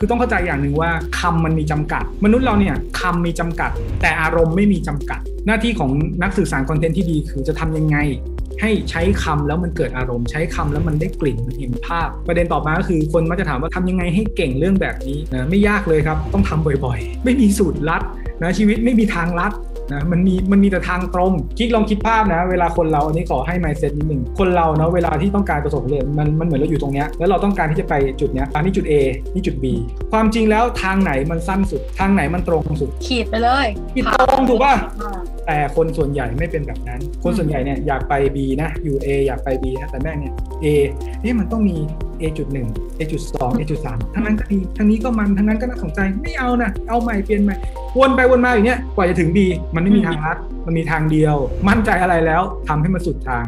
คือต้องเข้าใจอย่างหนึ่งว่าคำมันมีจำกัด มนุษย์เราเนี่ยคำมีจำกัด แต่อารมณ์ไม่มีจำกัด หน้าที่ของนักสื่อสารคอนเทนต์ที่ดีคือจะทำยังไง ให้ใช้คำแล้วมันเกิดอารมณ์ ใช้คำแล้วมันได้กลิ่นมันเห็นภาพ ประเด็นต่อมาก็คือคนมักจะถามว่าทำยังไงให้เก่งเรื่องแบบนี้นะไม่ยากเลยครับ ต้องทำบ่อยๆ ไม่มีสูตรลัดนะชีวิตไม่มีทางลัด นะมันมีมันมีแต่ทางตรงคิดลองคิดภาพนะ เวลาคนเราอันนี้ขอให้ mindset นิดหนึ่งคนเราเนาะเวลาที่ต้องการประสบความสำเร็จมันมันเหมือนเราอยู่ตรงเนี้ยแล้วเราต้องการที่จะไปจุดเนี้ยอันนี้จุด A นี่จุด B ความจริงแล้วทางไหนมันสั้นสุด ทางไหนมันตรงสุดขีดไปเลยขีดตรงถูกป่ะอ่า แต่คนส่วนใหญ่ไม่เป็นแบบนั้น คนส่วนใหญ่เนี่ยอยากไป B นะอยู่ A อยากไป B นะแต่แม่งเนี่ย A นี่มันต้องมี A จุดหนึ่ง A จุดสอง A จุดสามทั้งนั้นก็ดีทั้งนี้ก็มันทั้งนั้นก็น่าสนใจไม่เอานะเอาใหม่เปลี่ยนใหม่วนไปวนมาอย่างเนี้ยกว่าจะถึง B มันไม่มีทางลัดมันมีทางเดียว มั่นใจอะไรแล้วทำให้มันสุดทาง